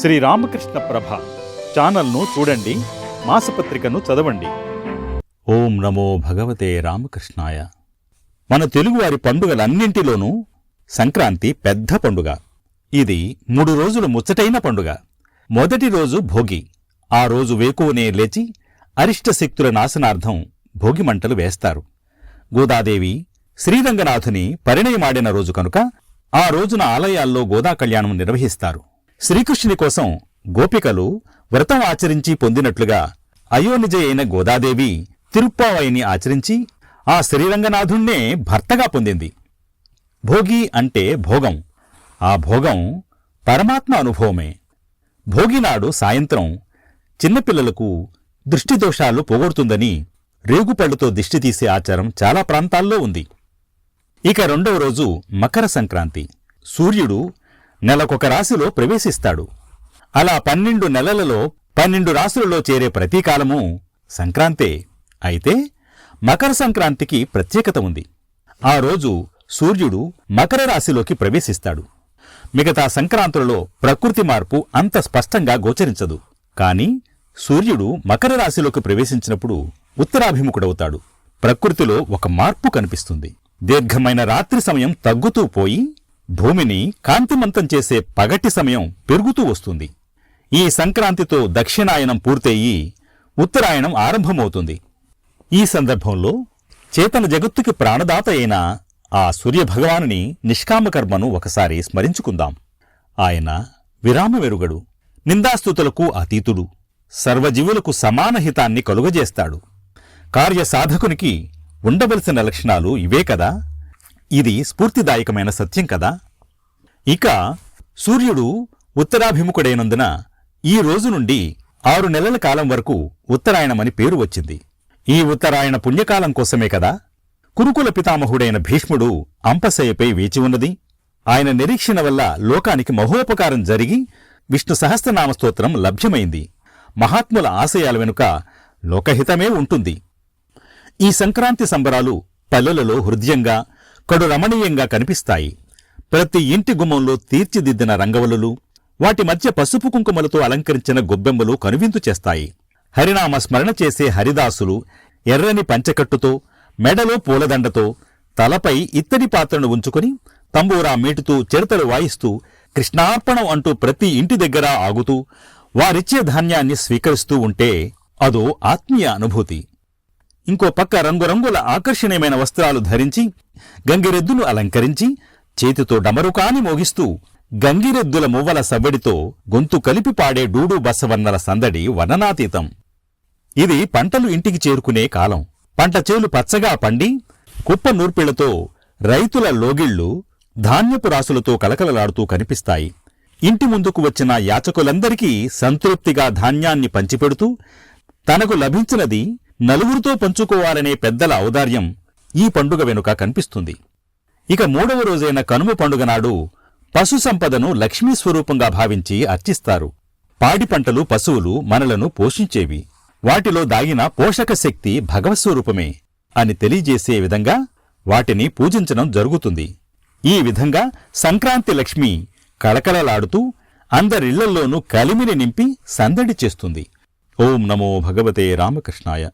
శ్రీ రామకృష్ణ ప్రభ ఛానల్ను చూడండి మాసపత్రికను చదవండి. ఓం నమో భగవతే రామకృష్ణాయ. మన తెలుగువారి పండుగలన్నింటిలోనూ సంక్రాంతి పెద్ద పండుగ. ఇది మూడు రోజులు ముచ్చటైన పండుగ. మొదటి రోజు భోగి. ఆ రోజు వేకువనే లేచి అరిష్ట శక్తుల నాశనార్థం భోగిమంటలు వేస్తారు. గోదాదేవి శ్రీరంగనాథుని పరిణయమాడిన రోజు కనుక ఆ రోజున ఆలయాల్లో గోదా కళ్యాణం నిర్వహిస్తారు. శ్రీకృష్ణుని కోసం గోపికలు వ్రతం ఆచరించి పొందినట్లుగా అయోనిజ అయిన గోదాదేవి తిరుప్పావయిని ఆచరించి ఆ శ్రీరంగనాథుణ్ణే భర్తగా పొందింది. భోగి అంటే భోగం. ఆ భోగం పరమాత్మ అనుభవమే. భోగినాడు సాయంత్రం చిన్నపిల్లలకు దృష్టి దోషాలు పోగొడుతుందని రేగుపళ్ళుతో దిష్టి తీసే ఆచారం చాలా ప్రాంతాల్లో ఉంది. ఇక రెండవ రోజు మకర సంక్రాంతి. సూర్యుడు నెలకొక రాశిలో ప్రవేశిస్తాడు. అలా పన్నెండు నెలలలో పన్నెండు రాశులలో చేరే ప్రతీకాలము సంక్రాంతే. అయితే మకర సంక్రాంతికి ప్రత్యేకత ఉంది. ఆ రోజు సూర్యుడు మకర రాశిలోకి ప్రవేశిస్తాడు. మిగతా సంక్రాంతులలో ప్రకృతి మార్పు అంత స్పష్టంగా గోచరించదు. కాని సూర్యుడు మకర రాశిలోకి ప్రవేశించినప్పుడు ఉత్తరాభిముఖుడవుతాడు. ప్రకృతిలో ఒక మార్పు కనిపిస్తుంది. దీర్ఘమైన రాత్రి సమయం తగ్గుతూ పోయి భూమిని కాంతిమంతం చేసే పగటి సమయం పెరుగుతూ వస్తుంది. ఈ సంక్రాంతితో దక్షిణాయనం పూర్తయి ఉత్తరాయణం ఆరంభమవుతుంది. ఈ సందర్భంలో చేతన జగత్తుకి ప్రాణదాత అయిన ఆ సూర్యభగవానుని నిష్కామకర్మను ఒకసారి స్మరించుకుందాం. ఆయన విరామవెరుగడు నిందాస్తుతులకు అతీతుడు. సర్వజీవులకు సమాన హితాన్ని కలుగజేస్తాడు. కార్యసాధకునికి ఉండవలసిన లక్షణాలు ఇవే కదా? ఇది స్ఫూర్తిదాయకమైన సత్యం కదా? ఇక సూర్యుడు ఉత్తరాభిముఖుడైనందున ఈ రోజు నుండి ఆరు నెలల కాలం వరకు ఉత్తరాయణమని పేరు వచ్చింది. ఈ ఉత్తరాయణ పుణ్యకాలం కోసమే కదా? కురుకుల పితామహుడైన భీష్ముడు అంపశయ్యపై వేచి ఉన్నది. ఆయన నిరీక్షణ వల్ల లోకానికి మహోపకారం జరిగి విష్ణు సహస్రనామ స్తోత్రం లభ్యమైంది. మహాత్ముల ఆశయాల వెనుక లోకహితమే ఉంటుంది. ఈ సంక్రాంతి సంబరాలు పల్లెలలో హృదయంగా కడు రమణీయంగా కనిపిస్తాయి. ప్రతి ఇంటి గుమ్మంలో తీర్చిదిద్దిన రంగవల్లులు వాటి మధ్య పసుపు కుంకుమలతో అలంకరించిన గొబ్బెమ్మలు కనువిందు చేస్తాయి. హరినామ స్మరణ చేసే హరిదాసులు ఎర్రని పంచకట్టుతో మెడలో పూలదండతో తలపై ఇత్తడి పాత్రను ఉంచుకుని తంబూరా మీటుతూ చిడతలు వాయిస్తూ కృష్ణార్పణం అంటూ ప్రతి ఇంటి దగ్గర ఆగుతూ వారిచ్చే ధాన్యాన్ని స్వీకరిస్తూ ఉంటే అదో ఆత్మీయ అనుభూతి. ఇంకో పక్క రంగురంగుల ఆకర్షణీయమైన వస్త్రాలు ధరించి గంగిరెద్దులు అలంకరించి చేతితో డమరుకాని మోగిస్తూ గంగిరెద్దుల మువ్వల సవ్వడితో గొంతు కలిపి పాడే డూడు బసవన్నల సందడి వర్ణనాతీతం ఇది పంటలు ఇంటికి చేరుకునే కాలం. పంట చేలు పచ్చగా పండి కుప్ప నూర్పిళ్ళతో రైతుల లోగిళ్ళు ధాన్యపు రాసులతో కలకలలాడుతూ కనిపిస్తాయి. ఇంటి ముందుకు వచ్చిన యాచకులందరికీ సంతృప్తిగా ధాన్యాన్ని పంచిపెడుతూ తనకు లభించినది నలుగురితో పంచుకోవాలనే పెద్దల ఔదార్యం ఈ పండుగ వెనుక కనిపిస్తుంది. ఇక మూడవ రోజైన కనుమ పండుగ నాడు పశు సంపదను లక్ష్మీ స్వరూపంగా భావించి అర్చిస్తారు. పాడి పంటలు పశువులు మనలను పోషించేవి. వాటిలో దాగిన పోషక శక్తి భగవస్వరూపమే అని తెలియజేసే విధంగా వాటిని పూజించడం జరుగుతుంది. ఈ విధంగా సంక్రాంతి లక్ష్మి కళకళలాడుతూ అందరిళ్ళల్లోనూ కలిమిని నింపి సందడి చేస్తుంది. ఓం నమో భగవతే రామకృష్ణాయ.